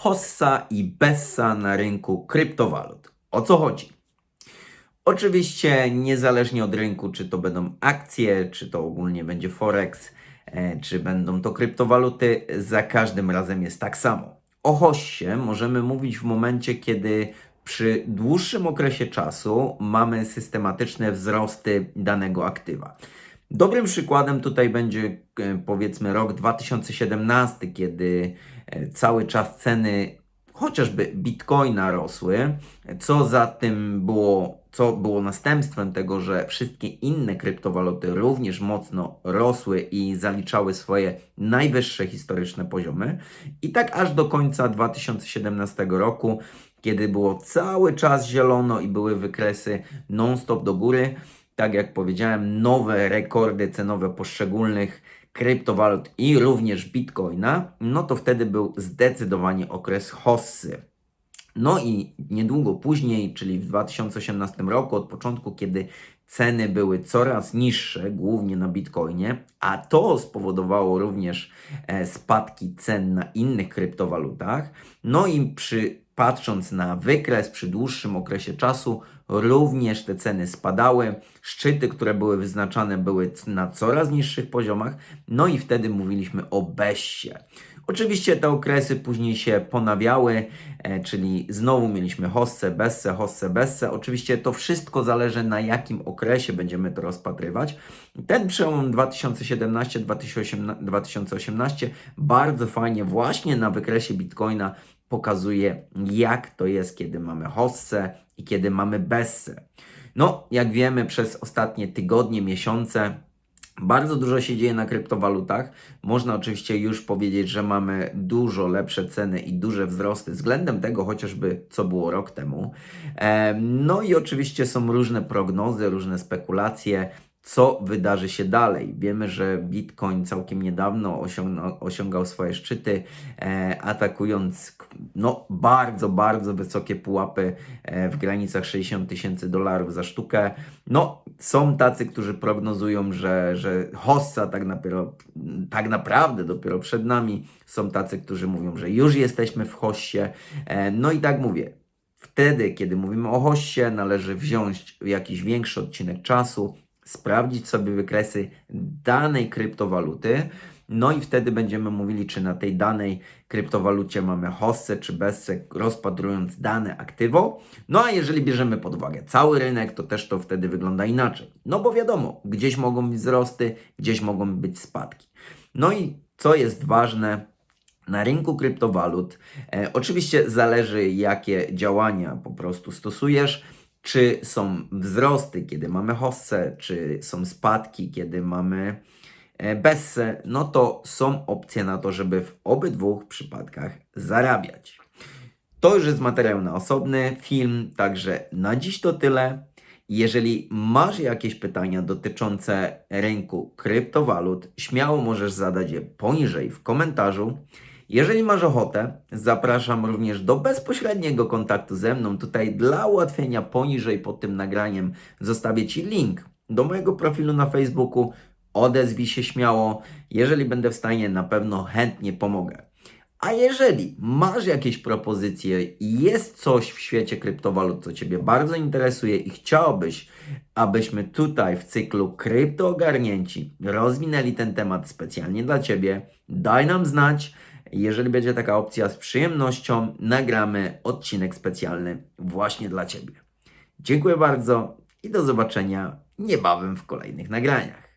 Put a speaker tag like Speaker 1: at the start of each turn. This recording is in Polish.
Speaker 1: hossa i bessa na rynku kryptowalut. O co chodzi? Oczywiście niezależnie od rynku, czy to będą akcje, czy to ogólnie będzie forex, e, czy będą to kryptowaluty, za każdym razem jest tak samo. O hossie możemy mówić w momencie, kiedy przy dłuższym okresie czasu mamy systematyczne wzrosty danego aktywa. Dobrym przykładem tutaj będzie e, powiedzmy rok 2017, kiedy e, cały czas ceny chociażby bitcoina rosły, co za tym było, co było następstwem tego, że wszystkie inne kryptowaluty również mocno rosły i zaliczały swoje najwyższe historyczne poziomy. I tak aż do końca 2017 roku, kiedy było cały czas zielono i były wykresy non-stop do góry, tak jak powiedziałem, nowe rekordy cenowe poszczególnych kryptowalut i również bitcoina, no to wtedy był zdecydowanie okres hossy. No i niedługo później, czyli w 2018 roku, od początku, kiedy ceny były coraz niższe, głównie na bitcoinie, a to spowodowało również e, spadki cen na innych kryptowalutach. No i przy, patrząc na wykres przy dłuższym okresie czasu, również te ceny spadały. Szczyty, które były wyznaczane, były na coraz niższych poziomach. No i wtedy mówiliśmy o bessie. Oczywiście te okresy później się ponawiały, e, czyli znowu mieliśmy hossę, bessę, hossę, bessę. Oczywiście to wszystko zależy na jakim okresie będziemy to rozpatrywać. Ten przełom 2017-2018 bardzo fajnie właśnie na wykresie Bitcoina pokazuje jak to jest, kiedy mamy hossę i kiedy mamy bessę. No, jak wiemy, przez ostatnie tygodnie, miesiące bardzo dużo się dzieje na kryptowalutach. Można oczywiście już powiedzieć, że mamy dużo lepsze ceny i duże wzrosty względem tego chociażby, co było rok temu. Em, No i oczywiście są różne prognozy, różne spekulacje, co wydarzy się dalej. Wiemy, że Bitcoin całkiem niedawno osiągał swoje szczyty, e, atakując no, bardzo, bardzo wysokie pułapy e, w granicach 60 tysięcy dolarów za sztukę. No, są tacy, którzy prognozują, że, że hossa tak, tak naprawdę dopiero przed nami. Są tacy, którzy mówią, że już jesteśmy w hossie. E, No i tak mówię, wtedy, kiedy mówimy o hossie, należy wziąć jakiś większy odcinek czasu, sprawdzić sobie wykresy danej kryptowaluty. No i wtedy będziemy mówili, czy na tej danej kryptowalucie mamy hossę czy bessę, rozpatrując dane aktywo. No a jeżeli bierzemy pod uwagę cały rynek, to też to wtedy wygląda inaczej. No bo wiadomo, gdzieś mogą być wzrosty, gdzieś mogą być spadki. No i co jest ważne, na rynku kryptowalut. E, oczywiście zależy, jakie działania po prostu stosujesz. Czy są wzrosty, kiedy mamy hossę, czy są spadki, kiedy mamy e, bessę, no to są opcje na to, żeby w obydwu przypadkach zarabiać. To już jest materiał na osobny film, także na dziś to tyle. Jeżeli masz jakieś pytania dotyczące rynku kryptowalut, śmiało możesz zadać je poniżej w komentarzu. Jeżeli masz ochotę, zapraszam również do bezpośredniego kontaktu ze mną. Tutaj dla ułatwienia poniżej pod tym nagraniem zostawię Ci link do mojego profilu na Facebooku. Odezwij się śmiało. Jeżeli będę w stanie, na pewno chętnie pomogę. A jeżeli masz jakieś propozycje i jest coś w świecie kryptowalut, co Ciebie bardzo interesuje i chciałbyś, abyśmy tutaj w cyklu Krypto Ogarnięci rozwinęli ten temat specjalnie dla Ciebie, daj nam znać. Jeżeli będzie taka opcja, z przyjemnością nagramy odcinek specjalny właśnie dla Ciebie. Dziękuję bardzo i do zobaczenia niebawem w kolejnych nagraniach.